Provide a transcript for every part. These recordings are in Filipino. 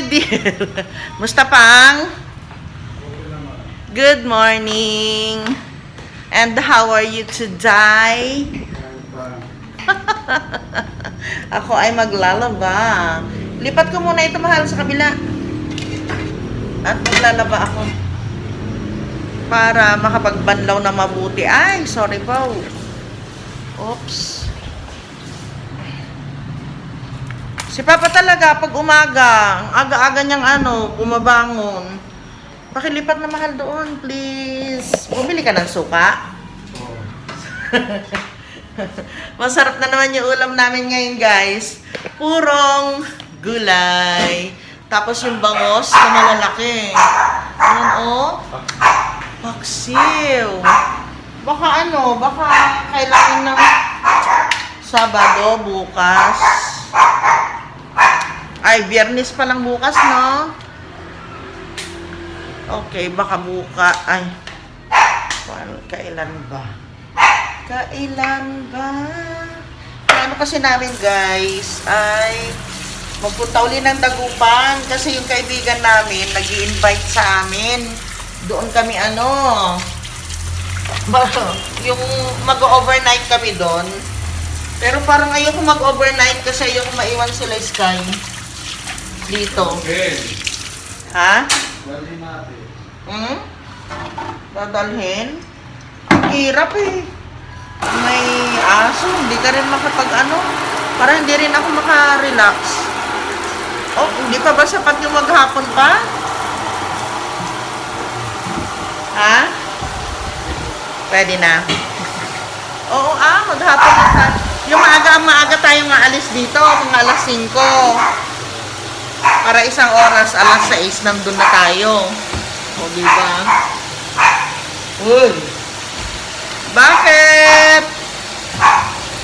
my dear. Musta pang? Good morning. And how are you today? Ako ay maglalaba. Lipat ko muna ito mahal sa kabila. At maglalaba ako. Para makapagbanlaw na mabuti. Ay, sorry po. Oops. Si Papa talaga, pag umaga, ang aga-aga niyang ano, bumabangon. Pakilipat na mahal doon, please. Bumili ka ng suka. Masarap na naman yung ulam namin ngayon, guys. Purong gulay. Tapos yung bangos na malalaki. Ayan, oh. Paksiw. Baka ano, baka kailangan ng Sabado, bukas. Ay, biyernes pa lang bukas, no? Okay, baka buka. Ay, kailan ba? Kailan ba? Ano kasi namin, guys, ay magpunta uli ng Dagupan kasi yung kaibigan namin nag invite sa amin. Doon kami ano, yung mag-overnight kami doon. Pero parang ayoko mag-overnight kasi ayoko maiwan sila Sky. Dito. Okay. Ha? Dali natin. Hmm? Dadalhin? Ang hirap eh. May aso, hindi ka rin makapag ano. Parang hindi rin ako maka-relax. Oh, hindi pa ba sapat yung maghapon pa? Ha? Pwede na. Oo ah, maghapon na tayo. Yung maaga, maaga tayo nga alis dito, mga alas 5. Para isang oras, alas 6, nandun na tayo. O, di ba? Uy! Bakit?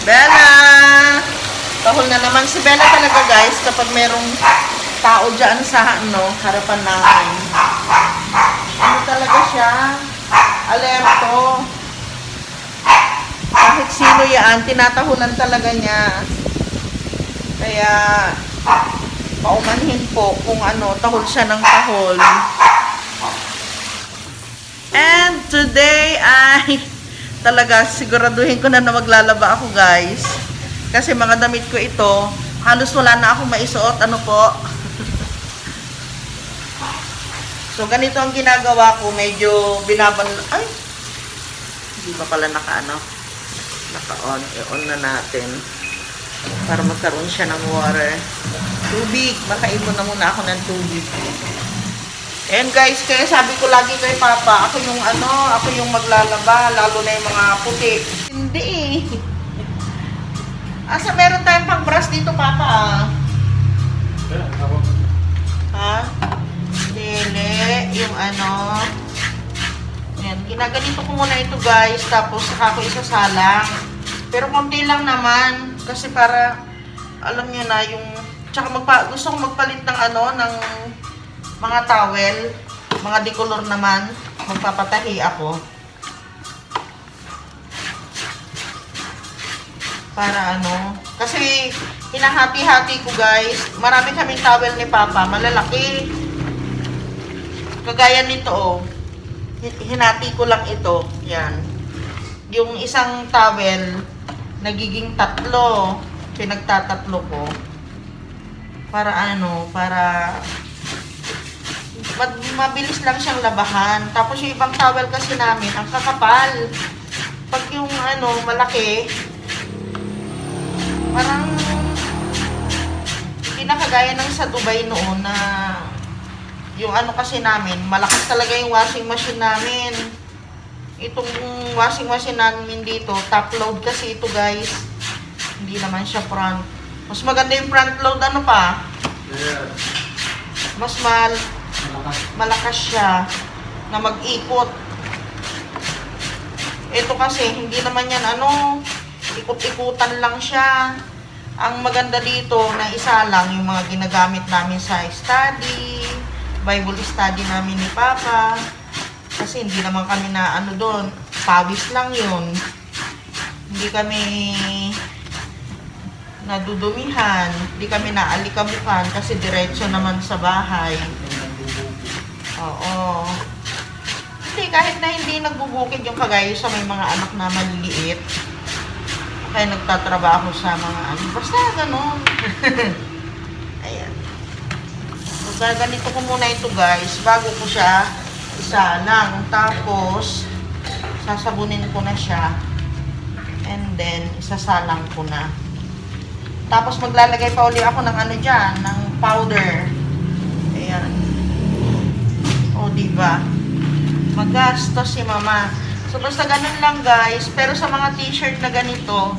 Bella! Tahol na naman si Bella talaga, guys, kapag merong tao dyan sa, ano, harapan namin. Ano talaga siya? Alerto. Kahit sino yan, tinatahulan talaga niya. Kaya, paumanhin po kung ano, tahol siya ng tahol. And today ay talaga siguraduhin ko na na maglalaba ako guys. Kasi mga damit ko ito, halos wala na akong maisuot. Ano po? so ganito ang ginagawa ko. Medyo binaban... Ay! Hindi pa pala naka ano. Naka-on. I-on na natin. Para magkaroon siya ng water. Tubig. Makaipon na muna ako ng tubig. And guys, kaya sabi ko lagi kay Papa, ako yung ano, ako yung maglalaba, lalo na yung mga puti. Hindi eh. Asa meron tayong pang brush dito, Papa ah. Ha? Dili, yung ano. Yan, ginaganito ko muna ito guys, tapos saka ko isasalang. Pero konti lang naman, kasi para, alam niyo na, yung, tsaka magpa, gusto ko magpalit ng ano, ng mga towel, mga decolor naman, magpapatahi ako. Para ano, kasi hinahati-hati ko guys, marami kaming towel ni Papa, malalaki. Kagaya nito oh, Hin- hinati ko lang ito, yan. Yung isang towel, nagiging tatlo, pinagtatatlo ko. Para ano, para mabilis lang siyang labahan. Tapos yung ibang towel kasi namin, ang kakapal. Pag yung ano, malaki, parang hindi na kagaya ng sa Dubai noon na yung ano kasi namin, malakas talaga yung washing machine namin. Itong washing machine namin dito, top load kasi ito guys. Hindi naman siya front. Mas maganda yung front load ano pa, Yeah. mas mal Malakas. malakas siya na mag-ikot. Ito kasi, hindi naman yan ano, ikot-ikutan lang siya. Ang maganda dito na isa lang yung mga ginagamit namin sa study, Bible study namin ni Papa. Kasi hindi naman kami na ano doon, pawis lang yun. Hindi kami nadudumihan. Hindi kami naalikabukan kasi diretso naman sa bahay. Oo. Hindi, kahit na hindi nagbubukid yung kagaya sa may mga anak na maliliit. Kaya nagtatrabaho sa mga ano. Basta ganun. Ayan. So, ganito ko muna ito guys. Bago ko siya isalang. Tapos, sasabunin ko na siya. And then, isasalang ko na. Tapos, maglalagay pa uli ako ng ano dyan, ng powder. Ayan. O, diba? Magastos si mama. So, basta ganun lang guys. Pero sa mga t-shirt na ganito,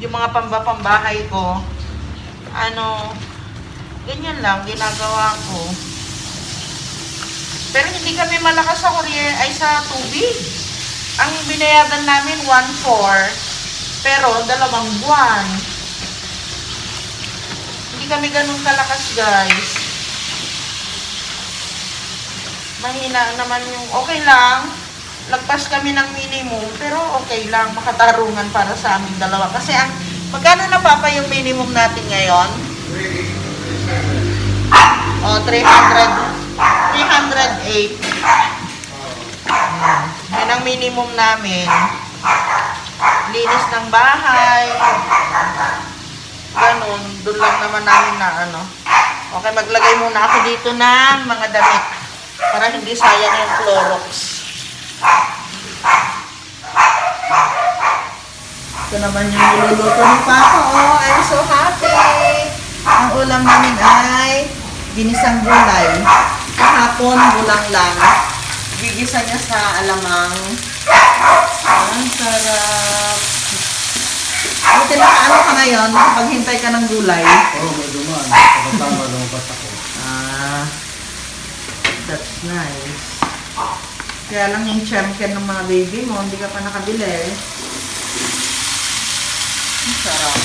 yung mga pambapambahay ko, ano, ganyan lang, ginagawa ko. Pero hindi kami malakas sa courier, ay sa tubig. Ang binayadan namin, 1.4, pero dalawang buwan. Hindi kami ganun kalakas, guys. Mahina naman yung, okay lang, lagpas kami ng minimum, pero okay lang, makatarungan para sa aming dalawa. Kasi ang, magkano na papa yung minimum natin ngayon? O, 300, 308. Ayan. Yan ang minimum namin. Linis ng bahay. Ganun, doon lang naman namin na ano. Okay, maglagay muna ako dito ng mga damit. Para hindi sayang yung Clorox. Ito naman yung niluluto ni Papa. Oh, I'm so happy. Ang ulam namin ay ginisang gulay. Kahapon, gulang lang. Gigisa niya sa alamang. Ang sarap. Buti nakaano ka ngayon, paghintay ka ng gulay. Oo, may dumaan. Pagkatama, lumabas ako. Ah, that's nice. Kaya lang yung champion ng mga baby mo, hindi ka pa nakabili. Ang sarap.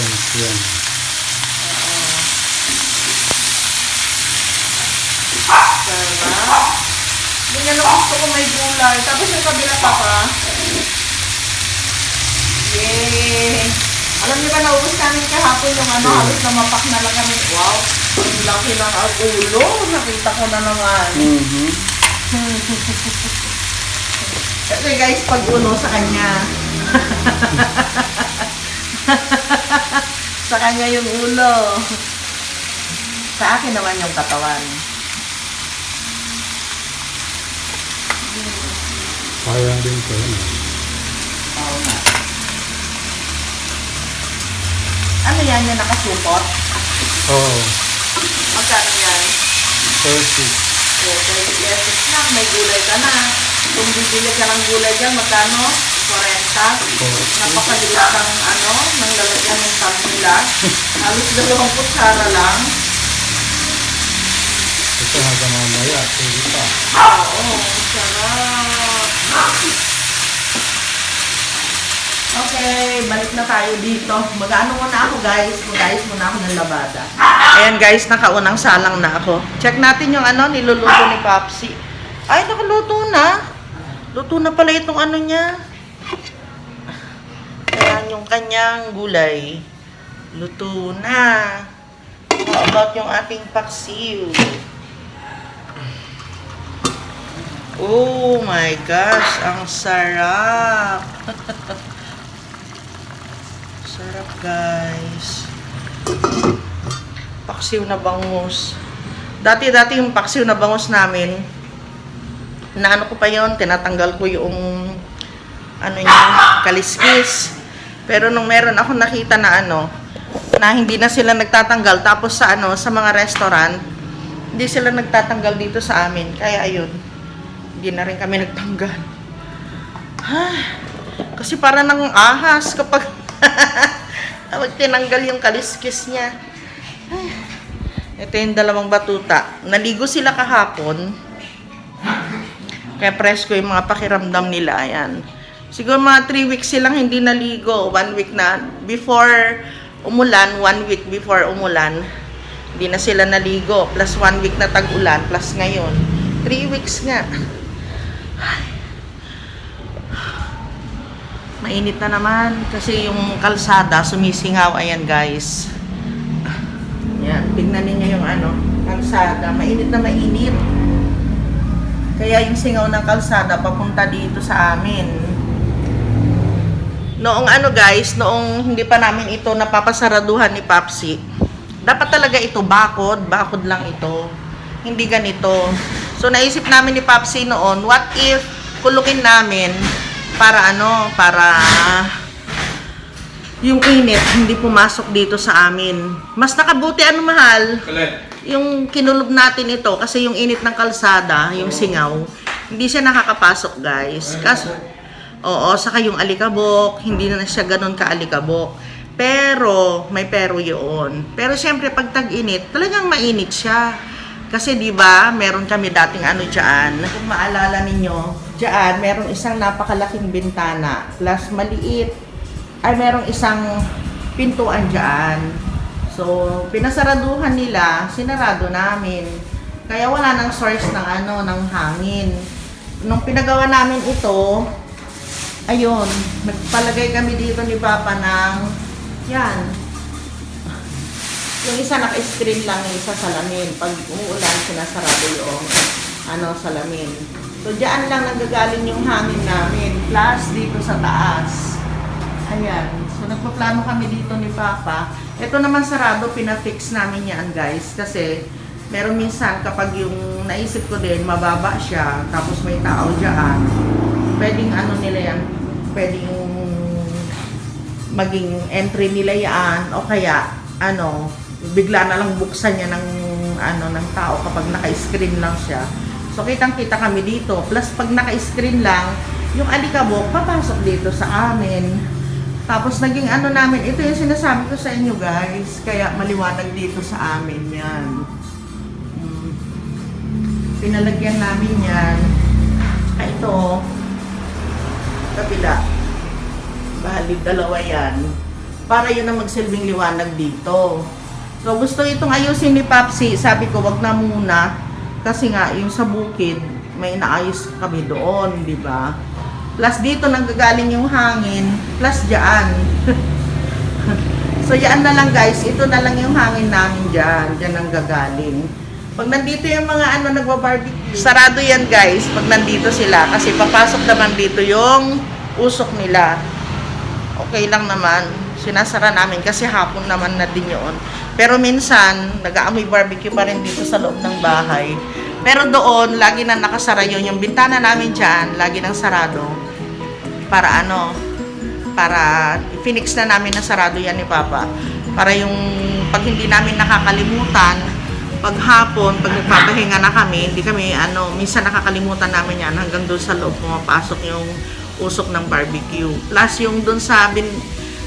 Thanks gusto ko may gulay. Tapos yung kabila pa pa. Yay! Alam niyo ba, naubos namin kahapon yung ano, halos na mapak na lang kami. Wow! Ang laki ng ulo. Nakita ko na naman. Mm-hmm. Kasi guys, pag ulo sa kanya. sa kanya yung ulo. Sa akin naman yung katawan. Sayang din ko yun. Oo nga. Ano yan yung nakasupot? Oo. Magkano yan? 30. O, 20 pesos lang. May gulay ka na. Kung bibili ka ng gulay dyan, magkano? 40. Napakaliit ng ano, ng lalagyan ng tag nila. Halos dalawang kutsara lang. Ito hanggang mamaya. Sige pa. Oo, sarap. Okay, balik na tayo dito. Mag-ano muna ako guys. Mag-ayos muna ako ng labada. Ayan guys, nakaunang salang na ako. Check natin yung ano, niluluto ni Popsi. Ay, nakaluto na. Luto na pala itong ano niya. Ayan yung kanyang gulay. Luto na. How about yung ating paksiw? Oh my gosh, ang sarap. sarap guys. Paksiw na bangus. Dati-dati yung paksiw na bangus namin, naano ko pa yon, tinatanggal ko yung ano niya, kaliskis. Pero nung meron ako nakita na ano, na hindi na sila nagtatanggal tapos sa ano, sa mga restaurant, hindi sila nagtatanggal dito sa amin. Kaya ayun, hindi na rin kami nagtanggal. Ha? Kasi para nang ahas kapag kapag tinanggal yung kaliskis niya. Ay, ito yung dalawang batuta. Naligo sila kahapon. Kaya presko yung mga pakiramdam nila. Ayan. Siguro mga 3 weeks silang hindi naligo. One week na. Before umulan, one week before umulan, hindi na sila naligo. Plus one week na tag-ulan. Plus ngayon. 3 weeks nga. Mainit na naman kasi yung kalsada sumisingaw. Ayan guys. Yan, tingnan ninyo yung ano, kalsada. Mainit na mainit. Kaya yung singaw ng kalsada papunta dito sa amin. Noong ano guys, noong hindi pa namin ito napapasaraduhan ni Papsi, dapat talaga ito bakod, bakod lang ito. Hindi ganito. So naisip namin ni Papsi noon, what if kulukin namin para ano, para yung init hindi pumasok dito sa amin. Mas nakabuti ano mahal, yung kinulog natin ito kasi yung init ng kalsada, yung singaw, hindi siya nakakapasok guys. Kaso, oo, saka yung alikabok, hindi na siya ganun ka-alikabok. Pero, may pero yun. Pero syempre, pag tag-init, talagang mainit siya. Kasi 'di ba, meron kami dating ano diyan. Kung maalala ninyo, diyan merong isang napakalaking bintana plus maliit ay merong isang pintuan diyan. So, pinasaraduhan nila, sinarado namin. Kaya wala nang source ng ano, ng hangin. Nung pinagawa namin ito, ayun, nagpalagay kami dito ni Papa ng, yan, yung isa naka-screen lang, yung isa salamin. Pag umuulan, sinasarado yung ano, salamin. So, diyan lang nagagaling yung hangin namin. Plus, dito sa taas. Ayan. So, nagpaplano kami dito ni Papa. Ito naman sarado, pinafix namin yan, guys. Kasi, meron minsan kapag yung naisip ko din, mababa siya, tapos may tao dyan, pwedeng ano nila yan, pwedeng maging entry nila yan, o kaya, ano, bigla na lang buksan niya ng, ano, ng tao kapag naka-screen lang siya. So, kitang-kita kami dito. Plus, pag naka-screen lang, yung alikabok, papasok dito sa amin. Tapos naging ano namin, ito yung sinasabi ko sa inyo guys, kaya maliwanag dito sa amin yan. Mm. Pinalagyan namin yan. Saka ito, kapila. Bali, dalawa yan. Para yun ang magsilbing liwanag dito. So gusto itong ayusin ni Papsi, sabi ko wag na muna. Kasi nga, yung sa bukid, may naayos kami doon, di ba? Plus dito nanggagaling yung hangin, plus dyan. so yan na lang guys, ito na lang yung hangin namin dyan, dyan ang gagaling. Pag nandito yung mga ano nagbabarbecue, sarado yan guys, pag nandito sila, kasi papasok naman dito yung usok nila. Okay lang naman, sinasara namin kasi hapon naman na din yun. Pero minsan, nag-aamoy barbecue pa rin dito sa loob ng bahay. Pero doon, lagi na nakasara yun. Yung bintana namin dyan, lagi nang sarado. Para ano, para finix na namin na sarado yan ni Papa. Para yung pag hindi namin nakakalimutan, pag hapon, pag nagpapahinga na kami, hindi kami, ano, minsan nakakalimutan namin yan hanggang doon sa loob pumapasok yung usok ng barbecue. Plus yung doon sa bin,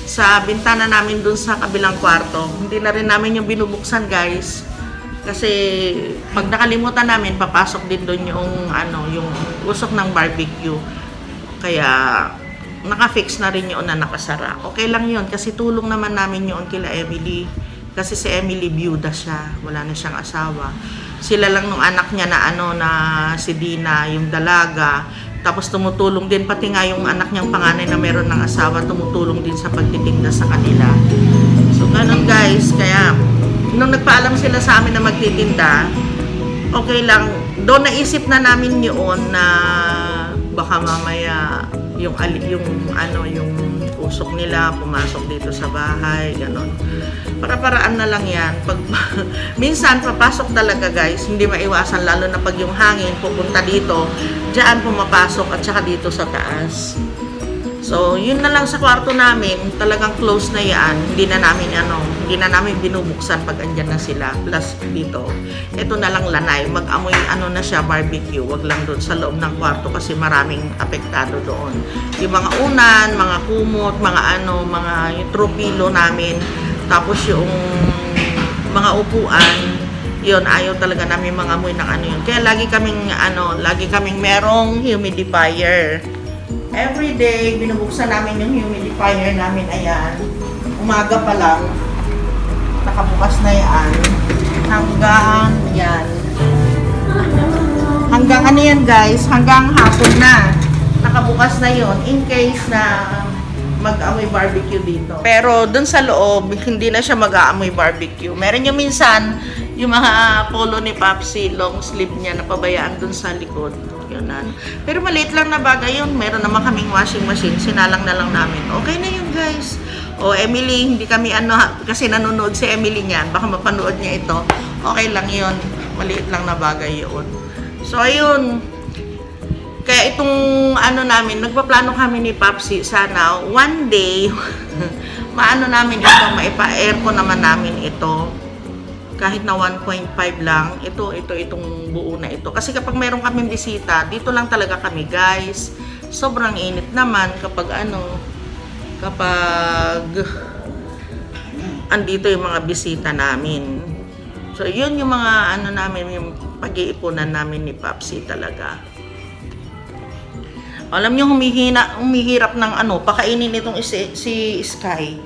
sa bintana namin doon sa kabilang kwarto, hindi na rin namin yung binubuksan guys. Kasi pag nakalimutan namin, papasok din doon yung ano, yung usok ng barbecue. Kaya naka-fix na rin yun na nakasara. Okay lang yun kasi tulong naman namin yun kila Emily. Kasi si Emily byuda siya, wala na siyang asawa. Sila lang nung anak niya na ano na si Dina, yung dalaga. Tapos tumutulong din pati nga yung anak niyang panganay na meron ng asawa, tumutulong din sa pagtitinda sa kanila. So ganun guys, kaya nung nagpaalam sila sa amin na magtitinda, okay lang. Doon naisip na namin yun na baka mamaya yung yung ano yung usok nila pumasok dito sa bahay ganon para paraan na lang yan. Pag minsan papasok talaga guys. Hindi maiwasan lalo na pag yung hangin pupunta dito diyan pumapasok at saka dito sa taas. So, yun na lang sa kwarto namin, talagang close na yan. Hindi na namin ano, hindi na namin binubuksan pag andyan na sila. Plus dito, ito na lang lanay, mag-amoy ano na siya barbecue, wag lang doon sa loob ng kwarto kasi maraming apektado doon. Yung mga unan, mga kumot, mga ano, mga yung tropilo namin, tapos yung mga upuan, yun, ayaw talaga namin mga amoy ng ano yun. Kaya lagi kaming, ano, lagi kaming merong humidifier. Every day, binubuksan namin yung humidifier namin, ayan. Umaga pa lang, nakabukas na yan. Hanggang, yan. Hanggang ano yan guys, hanggang hapon na. Nakabukas na yon in case na mag-amoy barbecue dito. Pero dun sa loob, hindi na siya mag-aamoy barbecue. Meron yung minsan, yung mga polo ni Papsi, long sleeve niya, napabayaan dun sa likod. Yun. Pero maliit lang na bagay yun. Meron naman kaming washing machine. Sinalang na lang namin. Okay na yun, guys. O, Emily, hindi kami ano, kasi nanonood si Emily niyan. Baka mapanood niya ito. Okay lang yun. Maliit lang na bagay yun. So, ayun. Kaya itong ano namin, nagpaplano kami ni Papsi, sana one day, maano namin ito, maipa-aircon naman namin ito. Kahit na 1.5 lang, ito, ito, itong buo na ito. Kasi kapag meron kaming bisita, dito lang talaga kami guys. Sobrang init naman kapag ano, kapag andito yung mga bisita namin. So, yun yung mga ano namin, yung pag-iipunan namin ni Papsi talaga. Alam niyo humihina, humihirap ng ano, pakainin itong si, si Sky.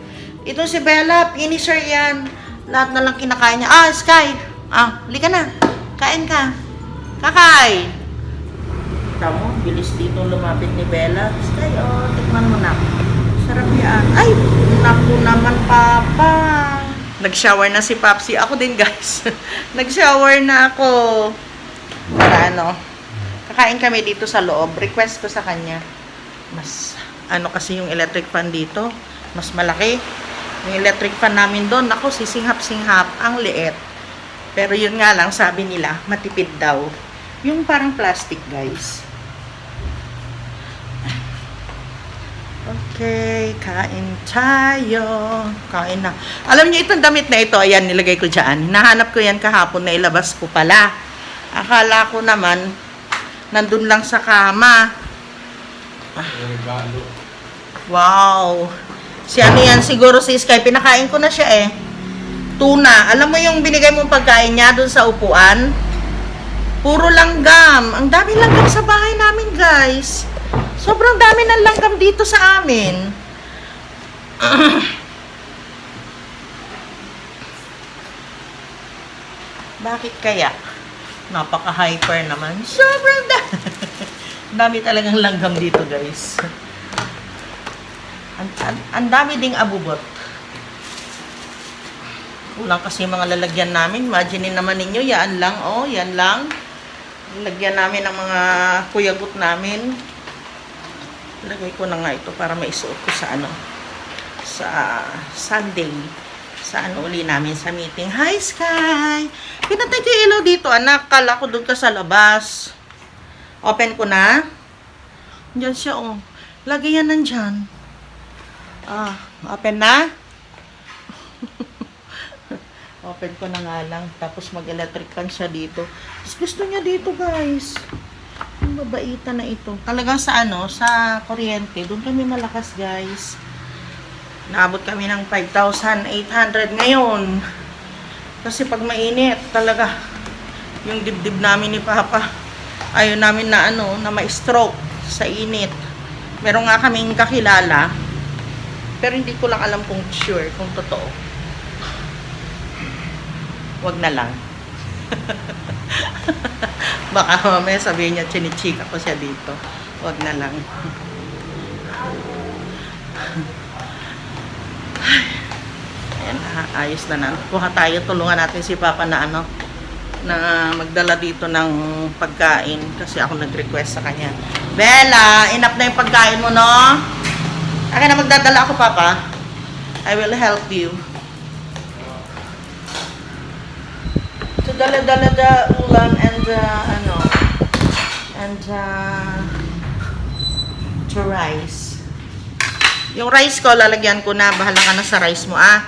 Itong si Bella, finisher yan. Lahat na lang kinakain niya. Ah, Sky! Ah, lika na. Kain ka. Kakay! Kita mo, bilis dito lumapit ni Bella. Sky, oh, tikman mo na. Sarap yan. Ay, naku naman, Papa. Nag-shower na si Papsi. Ako din, guys. Nag-shower na ako. Para ano, kakain kami dito sa loob. Request ko sa kanya. Mas, ano kasi yung electric fan dito, mas malaki. Yung electric fan namin doon, ako, sisinghap-singhap, ang liit. Pero yun nga lang, sabi nila, matipid daw. Yung parang plastic, guys. Okay, kain tayo. Kain na. Alam niyo itong damit na ito, ayan, nilagay ko dyan. Nahanap ko yan kahapon na ilabas ko pala. Akala ko naman, nandun lang sa kama. Wow. Si ano yan, siguro si Sky, pinakain ko na siya eh. Tuna. Alam mo yung binigay mong pagkain niya dun sa upuan? Puro langgam. Ang dami langgam sa bahay namin, guys. Sobrang dami ng langgam dito sa amin. Bakit kaya? Napaka-hyper naman. Sobrang dami. dami talagang langgam dito, guys. Ang, ang, ang dami ding abubot. Kulang kasi mga lalagyan namin. Imagine naman ninyo, yan lang, oh, yan lang. Lagyan namin ng mga kuyagot namin. Lagay ko na nga ito para maisuot ko sa ano, sa Sunday. Sa ano uli namin sa meeting. Hi, Sky! Pinatay ko ilaw dito, anak. Kala ko doon ka sa labas. Open ko na. Diyan siya, oh. Lagi yan nandyan. Ah, open na? open ko na nga lang. Tapos mag-electric fan siya dito. Tapos gusto niya dito, guys. Ang babaita na ito. Talagang sa ano, sa kuryente. Doon kami malakas, guys. Naabot kami ng 5,800 ngayon. Kasi pag mainit, talaga, yung dibdib namin ni Papa, ayaw namin na ano, na ma-stroke sa init. Meron nga kaming kakilala, pero hindi ko lang alam kung sure, kung totoo. Wag na lang. Baka mamaya sabihin niya, chinichika ko siya dito. Wag na lang. Ayan, ayos na na. Kuha tayo, tulungan natin si Papa na ano, na magdala dito ng pagkain kasi ako nag-request sa kanya. Bella, enough na yung pagkain mo, no? Akin na magdadala ako, Papa. I will help you. To dala-dala the ulam and uh, ano, and uh, to rice. Yung rice ko, lalagyan ko na. Bahala ka na sa rice mo, ah.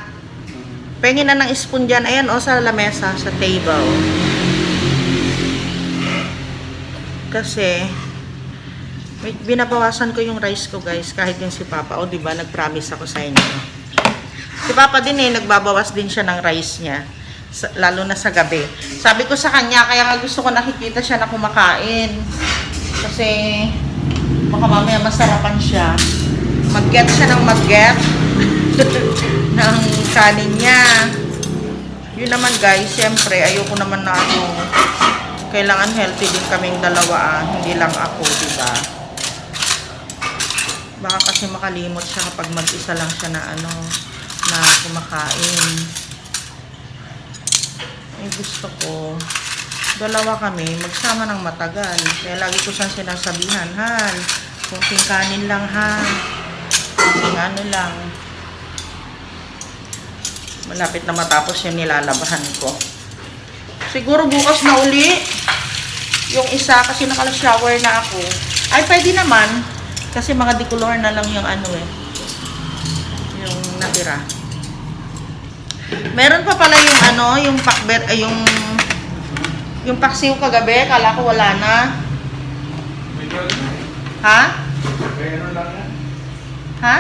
Pengin na ng spoon dyan. Ayan, o, sa lamesa, sa table. Kasi, binabawasan ko yung rice ko, guys. Kahit yung si Papa. O, di ba Nag-promise ako sa inyo. Si Papa din eh, nagbabawas din siya ng rice niya. Sa- lalo na sa gabi. Sabi ko sa kanya, kaya nga gusto ko nakikita siya na kumakain. Kasi, baka mamaya masarapan siya. Mag-get siya ng mag-get ng kanin niya. Yun naman guys, siyempre, ayoko naman na ako. Kailangan healthy din kaming dalawa, ah. hindi lang ako, di ba? Baka kasi makalimot siya kapag mag-isa lang siya na ano, na kumakain. Eh gusto ko, dalawa kami, magsama ng matagal. Kaya lagi ko siyang sinasabihan, Han, kunting kanin lang, Han. Ano lang. Malapit na matapos yung nilalabahan ko. Siguro bukas na uli. Yung isa, kasi nakala-shower na ako. Ay, pwede naman. Kasi mga decolor na lang yung ano eh. Yung natira. Meron pa pala yung ano, yung pakbet, ay yung yung paksiw kagabi, kala ko wala na. Ha? Kaya ano lang? Ha?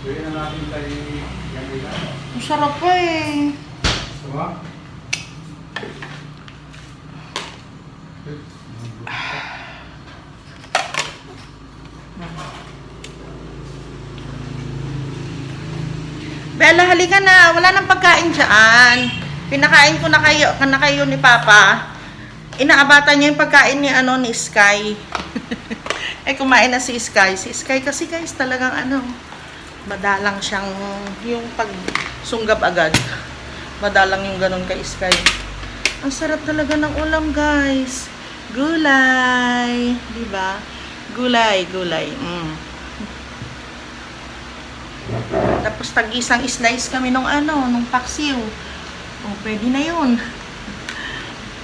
Kaya na natin tayo yung ilan. Ang sarap pa eh. Gusto mo? Bella, halika na. Wala nang pagkain dyan. Pinakain ko na kayo, na kayo ni Papa. Inaabatan niya yung pagkain ni, ano, ni Sky. Eh, kumain na si Sky. Si Sky kasi guys, talagang ano, madalang siyang, yung pag sunggab agad. Madalang yung ganun kay Sky. Ang sarap talaga ng ulam, guys. Gulay. Ba? Gulay, gulay. Mm. Tapos tag-isang slice kami nung ano, nung paksiw. O, pwede na yun.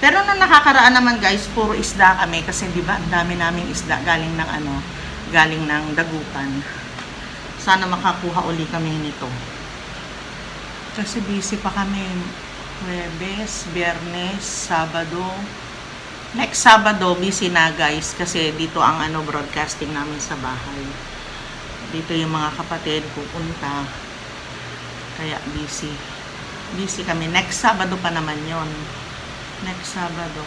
Pero nung nakakaraan naman guys, puro isda kami kasi di ba, ang dami naming isda galing ng ano, galing ng dagupan. Sana makakuha uli kami nito. Kasi busy pa kami. Huwebes, Biyernes, Sabado. Next Sabado, busy na guys kasi dito ang ano broadcasting namin sa bahay. Dito yung mga kapatid pupunta. Kaya busy. Busy kami. Next Sabado pa naman yon Next Sabado.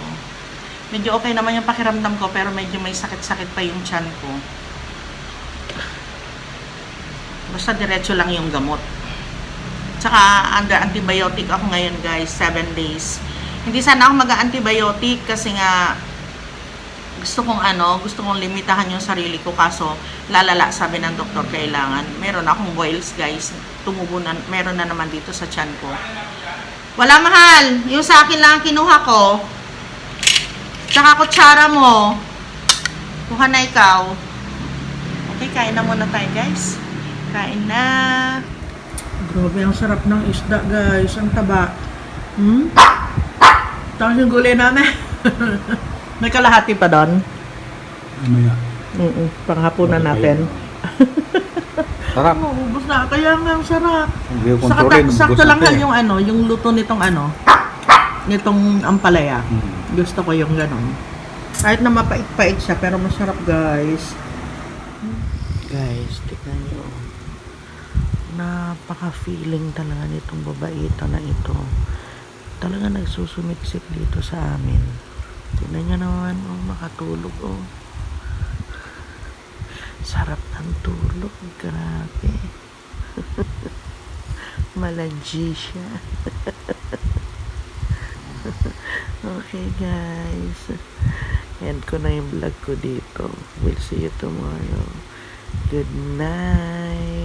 Medyo okay naman yung pakiramdam ko pero medyo may sakit-sakit pa yung tiyan ko. Basta diretso lang yung gamot. Tsaka under antibiotic ako ngayon guys, 7 days. Hindi sana ako mag-antibiotic kasi nga gusto kong ano, gusto kong limitahan yung sarili ko kaso lalala sabi ng doktor kailangan. Meron akong boils guys. Tumubo na, meron na naman dito sa tiyan ko. Wala mahal. Yung sa akin lang ang kinuha ko. Tsaka kutsara mo. Kuha na ikaw. Okay, kain na muna tayo guys. Kain na. Grabe, ang sarap ng isda guys. Ang taba. Hmm? Tapos yung gulay namin. May kalahati pa doon. Mamaya. Mm Panghapunan natin. Sarap. Oo, ubos na. Kaya nga ang sarap. Hindi ko Sakto, kontrolin. sakto lang hal eh. yung ano, yung luto nitong ano, nitong ampalaya. Hmm. Gusto ko yung ganon. Kahit na mapait-pait siya, pero masarap guys. Guys, tignan nyo. Napaka-feeling talaga nitong babaita na ito. Talaga nagsusumiksik dito sa amin. Tignan nyo naman, oh, makatulog, oh. Sarap ng tulog, grabe. Malagi siya. okay, guys. End ko na yung vlog ko dito. We'll see you tomorrow. Good night.